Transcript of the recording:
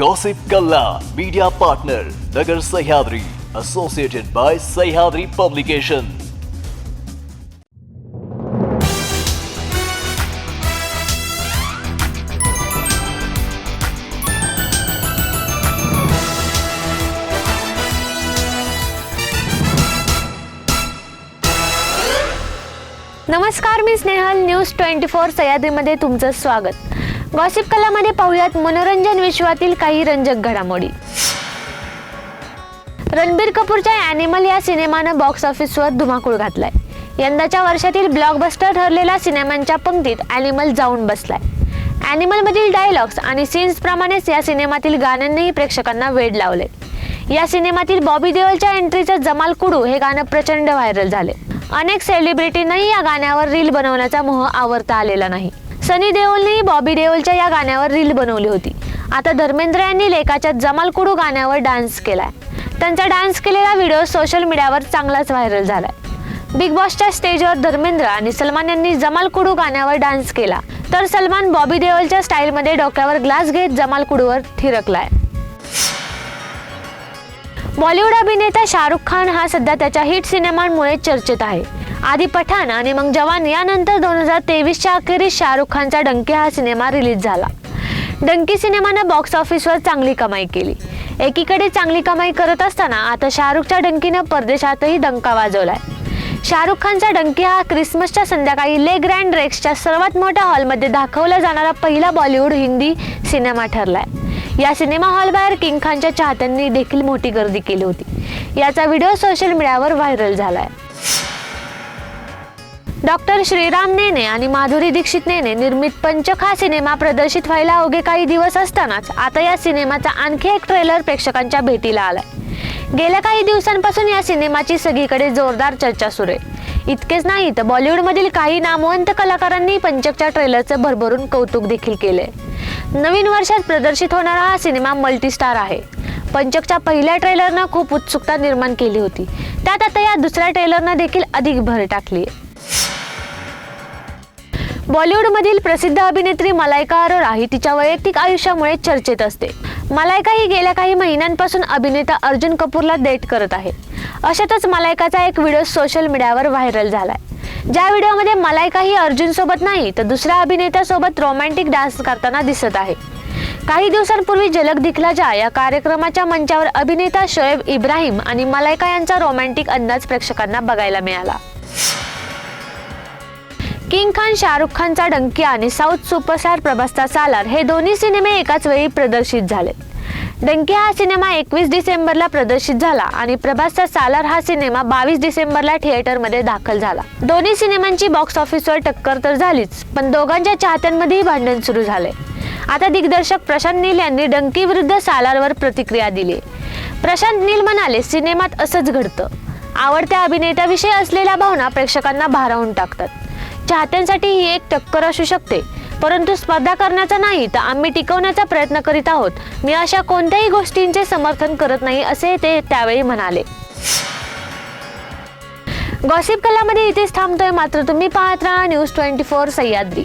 Gossip Kalla media partner Nagar Sahyadri associated by Sahyadri publication नमस्कार मी Snehal. News twenty four सह्याद्रीमध्ये तुमचं स्वागत. गॉसिप कलामध्ये पाहूयात मनोरंजन विश्वातील काही रंजक घडामोडी. रणबीर कपूरच्या ॲनिमल या सिनेमानं बॉक्स ऑफिसवर धुमाकूळ घातलाय. यंदाच्या वर्षातील ब्लॉकबस्टर ठरलेल्या सिनेमांच्या पंक्तीत ॲनिमल जाऊन बसलाय. ॲनिमलमधील डायलॉग्स आणि सीन्स प्रमाणेच या सिनेमातील गाण्यांनीही प्रेक्षकांना वेड लावले या सिनेमातील बॉबी देवलच्या एंट्रीचं जमाल कुडू हे गाणं प्रचंड व्हायरल झाले अनेक सेलिब्रिटींनाही या गाण्यावर रील बनवण्याचा मोह आवरता आलेला नाही. सनी देओलने बॉबी देओलच्या या गाण्यावर रील बनवली होती. आता धर्मेंद्र यांनी लेखाच्या जमाल कुडू गाण्यावर डान्स केलाय. त्यांचा डान्स केलेला व्हिडिओ सोशल मीडियावर चांगलाच व्हायरल झालाय. बिग बॉसच्या स्टेजवर धर्मेंद्र आणि सलमान यांनी जमाल कुडू गाण्यावर डान्स केला. तर सलमान बॉबी देओलच्या स्टाईलमध्ये डोक्यावर ग्लास घेत जमाल कुडूवर थिरकलाय. बॉलिवूड अभिनेता शाहरुख खान हा सध्या त्याच्या हिट सिनेमांमुळे चर्चेत आहे. आधी पठाण आणि मग जवान यानंतर दोन हजार तेवीसच्या अखेरीस शाहरुख खानचा डंकी हा सिनेमा रिलीज झाला. डंकी सिनेमानं बॉक्स ऑफिसवर चांगली कमाई केली. एकीकडे चांगली कमाई करत असताना आता शाहरुखच्या डंकीनं परदेशातही डंका वाजवलाय. शाहरुख खानचा डंकी हा क्रिसमसच्या संध्याकाळी ले ग्रँड रेक्सच्या सर्वात मोठ्या हॉलमध्ये दाखवला जाणारा पहिला बॉलिवूड हिंदी सिनेमा ठरलाय. या सिनेमा हॉलबाहेर किंग खानच्या चाहत्यांनी देखील मोठी गर्दी केली होती. याचा व्हिडिओ सोशल मीडियावर व्हायरल झालाय. डॉक्टर श्रीराम नेने आणि माधुरी दीक्षित नेने निर्मित पंचक हा सिनेमा प्रदर्शित व्हायला अवघे काही दिवस असतानाच आता या सिनेमाचा आणखी एक ट्रेलर प्रेक्षकांच्या भेटीला आलाय. गेल्या काही दिवसांपासून या सिनेमाची सगळीकडे जोरदार चर्चा सुरू आहे. इतकेच नाही तर बॉलिवूडमधील काही नामवंत कलाकारांनी पंचकच्या ट्रेलरचं भरभरून कौतुक देखील केले नवीन वर्षात प्रदर्शित होणारा हा सिनेमा मल्टीस्टार आहे. पंचकच्या पहिल्या ट्रेलरनं खूप उत्सुकता निर्माण केली होती. त्यात आता या दुसऱ्या ट्रेलरनं देखील अधिक भर टाकली आहे बॉलिवूडमधील प्रसिद्ध अभिनेत्री मलायका अरोरा ही तिच्या वैयक्तिक आयुष्यामुळे चर्चेत असते. मलायका ही गेल्या काही महिन्यांपासून अभिनेता अर्जुन कपूरला डेट करत आहे. अशातच मलायकाचा एक व्हिडिओ सोशल मीडियावर व्हायरल झालाय. ज्या व्हिडिओमध्ये मलायका ही अर्जुन सोबत नाही तर दुसऱ्या अभिनेत्यासोबत रोमॅन्टिक डान्स करताना दिसत आहे. काही दिवसांपूर्वी झलक दिखला जा या कार्यक्रमाच्या मंचावर अभिनेता शोएब इब्राहिम आणि मलायका यांचा रोमॅन्टिक अंदाज प्रेक्षकांना बघायला मिळाला. किंग खान शाहरुख खानचा डंकी आणि साऊथ सुपरस्टार प्रभासचा सालार हे दोन्ही सिनेमे एकाच वेळी प्रदर्शित झाले डंकी हा सिनेमा एकवीस डिसेंबरला प्रदर्शित झाला आणि प्रभासचा सालार हा सिनेमा बावीस डिसेंबरला थिएटरमध्ये दाखल झाला. दोन्ही सिनेमांची बॉक्स ऑफिसवर टक्कर तर झालीच पण दोघांच्या चाहत्यांमध्येही भांडण सुरू झाले. आता दिग्दर्शक प्रशांत नील यांनी डंकी विरुद्ध सालारवर प्रतिक्रिया दिली. प्रशांत नील म्हणाले सिनेमात असंच घडतं. आवडत्या अभिनेत्याविषयी असलेल्या भावना प्रेक्षकांना भारावून टाकतात. चाहत्यांसाठी ही एक टक्कर असू शकते. परंतु स्पर्धा करण्याचा नाही तर आम्ही टिकवण्याचा प्रयत्न करीत आहोत. मी अशा कोणत्याही गोष्टींचे समर्थन करत नाही असे ते त्यावेळी म्हणाले. गॉसिप कलामध्ये इथेच थांबतोय मात्र तुम्ही पाहत राहा न्यूज ट्वेंटी फोर सह्याद्री.